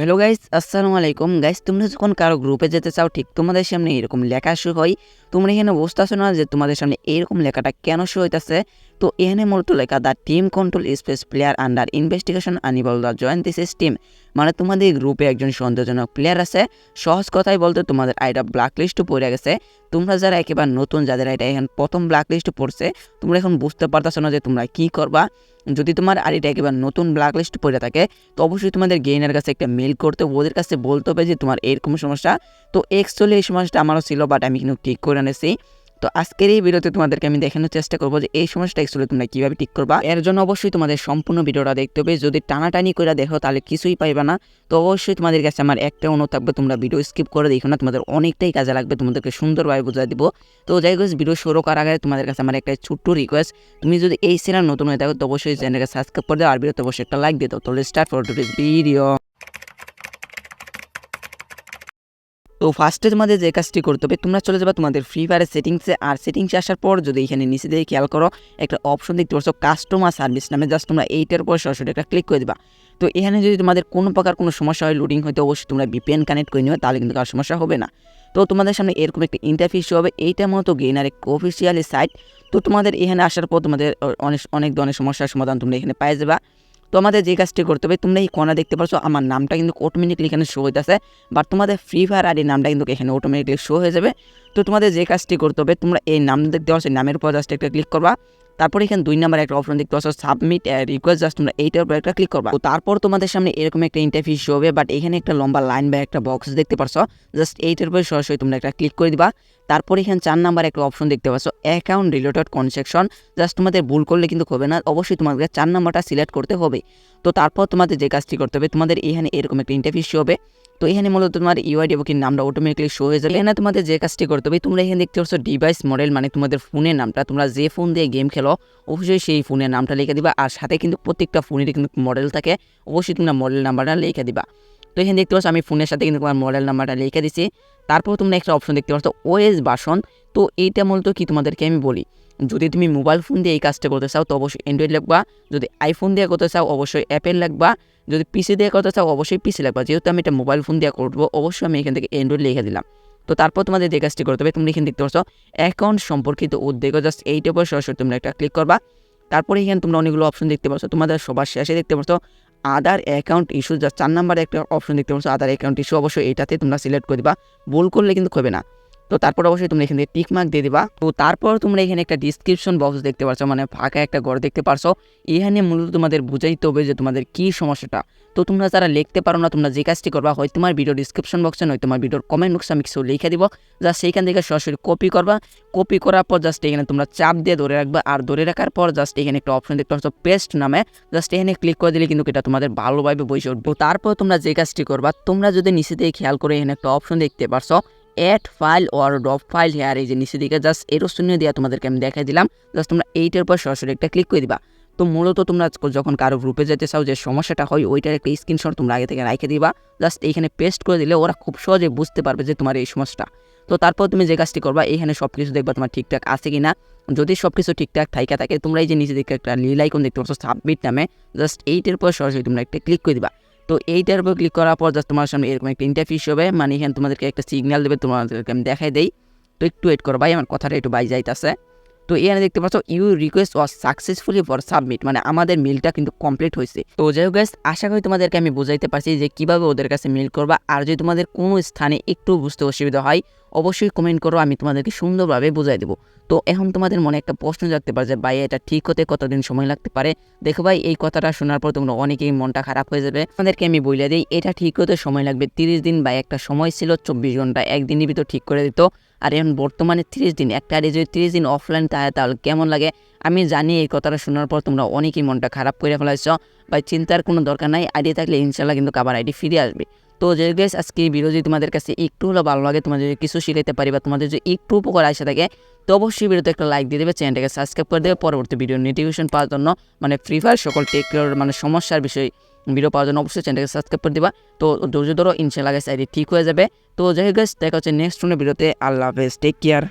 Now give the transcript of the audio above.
Hello guys আসসালামু আলাইকুম। Guys তোমরা যখন কারও গ্রুপে যেতে চাও, ঠিক তোমাদের সামনে এরকম লেখা শুরু হয়। তোমরা এখানে বুঝতেছো না যে তোমাদের সামনে এরকম লেখাটা কেন শো হইতাছে। তো এখানে মূলত লেখা the team control space player under investigation unable the join this is team মানে তোমাদের গ্রুপে একজন সন্দেহজনক প্লেয়ার আছে। সহজ কথাই বলতে তোমাদের আইটা ব্ল্যাক লিস্টও পড়ে গেছে। তোমরা যারা একেবারে নতুন, যাদের আইটা এখন প্রথম ব্ল্যাক লিস্টে পড়ছে, তোমরা এখন বুঝতে পারতেছো না যে তোমরা কী করবা। যদি তোমার আর এটা একেবারে নতুন ব্ল্যাক লিস্ট পড়ে থাকে, তো অবশ্যই তোমাদের গেইনের কাছে একটা মেল করতে, ওদের কাছে বলতে হবে যে তোমার এরকম সমস্যা। তো অ্যাকচুয়ালি এই সমস্যাটা আমারও ছিল বাট আমি কিন্তু ঠিক করে এনেছি। তো আজকের এই ভিডিওতে তোমাদেরকে আমি দেখানোর চেষ্টা করব যে এই সমস্যাটা অ্যাকচুয়ালি তোমরা কীভাবে ঠিক করবা। এর জন্য অবশ্যই তোমাদের সম্পূর্ণ ভিডিওটা দেখতে হবে। যদি টানাটানি করে দেখো, তাহলে কিছুই পাইবা না। তো অবশ্যই তোমাদের কাছে আমার একটা অনুরোধ থাকবে, তোমরা ভিডিও স্কিপ করে দেখো না। তোমাদের অনেকটাই কাজে লাগবে, তোমাদেরকে সুন্দরভাবে বোঝা দিব। তো যাই হোক, ভিডিও শুরু করার আগে তোমাদের কাছে আমার একটা ছোট্ট রিকোয়েস্ট তুমি যদি এই চ্যানেল নতুন হয়ে থাকো, তো অবশ্যই চ্যানেলকে সাবস্ক্রাইব করে দাও। আর ভিডিওতে অবশ্যই একটা লাইক দিয়ে দাও। তাহলে স্টার্ট ফর টুডেজ ভিডিও তো ফার্স্টে তোমাদের যে কাজটি করতে হবে, তোমরা চলে যাবে তোমাদের ফ্রি ফায়ারের সেটিংসে আর সেটিংসে আসার পর যদি এখানে নিচে দিয়ে খেয়াল করো, একটা অপশন দেখতে পাচ্ছ কাস্টমার সার্ভিস নামে জাস্ট তোমরা এইটার উপর সরাসরি একটা ক্লিক করে দিবা। তো এখানে যদি তোমাদের কোনো প্রকার কোনো সমস্যা হয় লোডিং হয়তো অবশ্যই তোমরা ভিপিএন কানেক্ট করে নিও, তাহলে কিন্তু আর সমস্যা হবে না। তো তোমাদের সামনে এরকম একটা ইন্টারফেস হবে, এইটা মতো গেইনার এক অফিসিয়ালি সাইট তো তোমাদের এখানে আসার পর তোমাদের অনেক অনেক ধরনের সমস্যার সমাধান তোমরা এখানে পাই যাবা। তো আমাদের যে কাজটি করতে হবে, তোমরা এই কোনা দেখতে পাচ্ছ আমার নামটা কিন্তু অটোমেটিকলি এখানে শো হইতেছে। বাট তোমাদের ফ্রি ফায়ার আইডি নামটা কিন্তু এখানে অটোমেটিকলি শো হয়ে যাবে। তো তোমাদের যে কাজটি করতে হবে, তোমরা এই নাম দেখতে পাচ্ছ নামের উপর জাস্ট একটা ক্লিক করবা। তারপর এখানে দুই নাম্বার একটা অপশন দেখতে পাচ্ছ সাবমিট রিকোয়েস্ট জাস্ট তোমরা এইটার উপর একটা ক্লিক করবা। তো তারপর তোমাদের সামনে এরকম একটা ইন্টারফেস শো হবে বাট এখানে একটা লম্বা লাইন বা একটা বক্স দেখতে পাচ্ছ জাস্ট এইটার উপরে সরাসরি তোমরা একটা ক্লিক করে দিবা। তারপর এখানে চার নাম্বার একটা অপশন দেখতে পাচ্ছ অ্যাকাউন্ট রিলেটেড কনসেকশন জাস্ট তোমাদের ভুল করলে কিন্তু হবে না, অবশ্যই তোমাদের চার নাম্বারটা সিলেক্ট করতে হবে। তো তারপর তোমাদের যে কাজটি করতে হবে, তোমাদের এখানে এরকম একটা ইন্টারফেস হবে। তো এখানে মূলত তোমার ইউআইডি বুকিং নামটা অটোমেটিকলি শো হয়ে যাবে। এখানে তোমাদের যে কাজটি করতে হবে, তোমরা এখানে দেখতে পাচ্ছ ডিভাইস মডেল মানে তোমাদের ফোনের নামটা। তোমরা যে ফোন দিয়ে গেম খেলো, অবশ্যই সেই ফোনের নামটা লিখে দিবা। আর সাথে কিন্তু প্রত্যেকটা ফোনের কিন্তু মডেল থাকে, অবশ্যই তোমরা মডেল নাম্বারটা লিখে দিবা। তো এখানে দেখতে পাচ্ছ আমি ফোনের সাথে কিন্তু তোমার মডেল নাম্বারটা লিখে দিছি। তারপর তোমরা একটা অপশন দেখতে পাচ্ছ ওএস বাসন তো এইটা মূলত কি তোমাদেরকে আমি বলি? যদি তুমি মোবাইল ফোন দিয়ে এই কাজটা করতে চাও, তো অবশ্যই অ্যান্ড্রয়েড লাগবা। যদি আইফোন দিয়ে করতে চাও, অবশ্যই অ্যাপেল লাগবা। যদি পিসি দিয়ে করতে চাও, অবশ্যই পিসি লাগবা। যেহেতু আমি এটা মোবাইল ফোন দিয়ে করব, অবশ্যই আমি এখান থেকে অ্যান্ড্রয়েড লিখে দিলাম। তো তারপর তোমাদের যে কাজটি করতে হবে তুমি এখানে দেখতে পাচ্ছ অ্যাকাউন্ট সম্পর্কিত উদ্বেগ জাস্ট এইটার উপর সরাসরি তোমরা একটা ক্লিক করবা। তারপরে এখানে তোমরা অনেকগুলো অপশন দেখতে পাচ্ছ। তোমাদের সবার শেষে দেখতে পাচ্ছ আদার অ্যাকাউন্ট ইস্যু, যা চার নাম্বার একটা অপশন দেখতে পাচ্ছ আদার অ্যাকাউন্ট ইস্যু, অবশ্যই এটাতে তোমরা সিলেক্ট করে দিবা। ভুল করলে কিন্তু হবে না। তো তারপর অবশ্যই তোমরা এখান টিক মার্ক দিয়ে দিবা। তো তারপর তোমরা এখানে একটা ডিসক্রিপশন বক্স দেখতে পারছ মানে ফাঁকা একটা ঘর দেখতে পারছ। এখানে মূলত তোমাদের বুঝাইতে হবে যে তোমাদের কী সমস্যাটা। তো তোমরা যারা লিখতে পারো না, তোমরা যে কাজটি করবা, হয় তোমার ভিডিও ডিসক্রিপশন বক্সে নয়, তোমার ভিডিওর কমেন্ট বক্সে আমি কিছু লিখে দিব। জাস্ট সেইখান থেকে সরাসরি কপি করবা। কপি করার পর জাস্ট এখানে তোমরা চাপ দিয়ে ধরে রাখবা। আর ধরে রাখার পর জাস্ট এখানে একটা অপশন দেখতে পাচ্ছ পেস্ট নামে। জাস্ট এখানে ক্লিক করে দিলে কিন্তু এটা তোমাদের ভালোভাবে বসে উঠবো। তারপর তোমরা যে কাজটি করবা, তোমরা যদি নিচে দিয়ে খেয়াল করে এখানে একটা অপশন দেখতে পারছ add file or drop file here এই যে নিচে দিকে জাস্ট এরো শূন্য দিয়ে তোমাদেরকে আমি দেখাই দিলাম। জাস্ট তোমরা এইটার উপর সরাসরি একটা ক্লিক করে দিবা। তো মূলত তোমরা যখন কারও গ্রুপে যেতে চাও, যে সমস্যাটা হয়, ওইটার একটা স্ক্রিনশট তোমরা আগে থেকে রাখে দিবা। জাস্ট এইখানে পেস্ট করে দিলে ওরা খুব সহজে বুঝতে পারবে যে তোমার এই সমস্যাটা। তো তারপর তুমি যে কাজটি করবা এখানে সব কিছু দেখবা তোমার ঠিকঠাক আছে কি না যদি সব কিছু ঠিকঠাক থাইকা থাকে, তোমরা এই যে নিচে একটা লীল আইকন দেখতে পাচ্ছ সাবমিট নামে। জাস্ট এইটার উপর সরাসরি তোমরা একটা ক্লিক করে দিবা। তো এইটার উপর ক্লিক করার পর জাস্ট তোমার সামনে এরকম একটা ইন্টারফিস হবে। মানে এখানে তোমাদেরকে একটা সিগন্যাল দেবে, তোমাদেরকে আমি দেখাই দেই। তো একটু ওয়েট করো ভাই, আমার কথাটা একটু বাই যাইতেছে। তো এখানে দেখতে পাচ্ছ you request was successfully for submit মানে আমাদের মিলটা কিন্তু কমপ্লিট হয়েছে। তো যাই হোক আশা করি তোমাদেরকে আমি বুঝাইতে পারছি যে কীভাবে ওদের কাছে মিল করবা। আর যদি তোমাদের কোনো স্থানে একটু বুঝতে অসুবিধা হয় অবশ্যই কমেন্ট করো, আমি তোমাদেরকে সুন্দরভাবে বুঝাই দেবো। তো এখন তোমাদের মনে একটা প্রশ্ন জাগতে পারে যে, ভাই, এটা ঠিক হতে কতদিন সময় লাগতে পারে? দেখো ভাই, এই কথাটা শোনার পর তোমরা অনেকেই মনটা খারাপ হয়ে যাবে। তোমাদেরকে আমি বলে দিই, এটা ঠিক হতে সময় লাগবে তিরিশ দিন বা একটা সময় ছিল চব্বিশ ঘণ্টা, একদিনের ভিতর ঠিক করে দিত। আর এখন বর্তমানে তিরিশ দিন, একটা আইডি যদি তিরিশ দিন অফলাইন থাকে, তাহলে কেমন লাগে? আমি জানি এই কথাটা শোনার পর তোমরা অনেকেই মনটা খারাপ করে ফেলাইছ। বা চিন্তার কোনো দরকার নাই আইডি থাকলে ইনশাল্লাহ কিন্তু কাবার আইডি ফিরে আসবে। তো যে গেস আজকে ভিডিও যদি তোমাদের কাছে একটু হলেও ভালো লাগে তোমাদের যদি কিছু শিখাইতে পারি বা তোমাদের যদি একটু উপকার আসে থাকে, তো অবশ্যই ভিডিওতে একটা লাইক দিয়ে দেবে চ্যানেলটাকে সাবস্ক্রাইব করে দেবে। পরবর্তী ভিডিও নোটিফিকেশন পাওয়ার জন্য মানে ফ্রি ফায়ার সকল টেক মানে সমস্যার বিষয় ভিডিও পাওয়ার জন্য অবশ্যই চ্যানেলটাকে সাবস্ক্রাইব করে দেবা। তো ধৈর্য ধরো ইনশাল্লাহ গেছে আইডি ঠিক হয়ে যাবে। তো যাই হোক দেখা হচ্ছে নেক্সট ভিডিওতে আল্লাহ হাফেজ টেক কেয়ার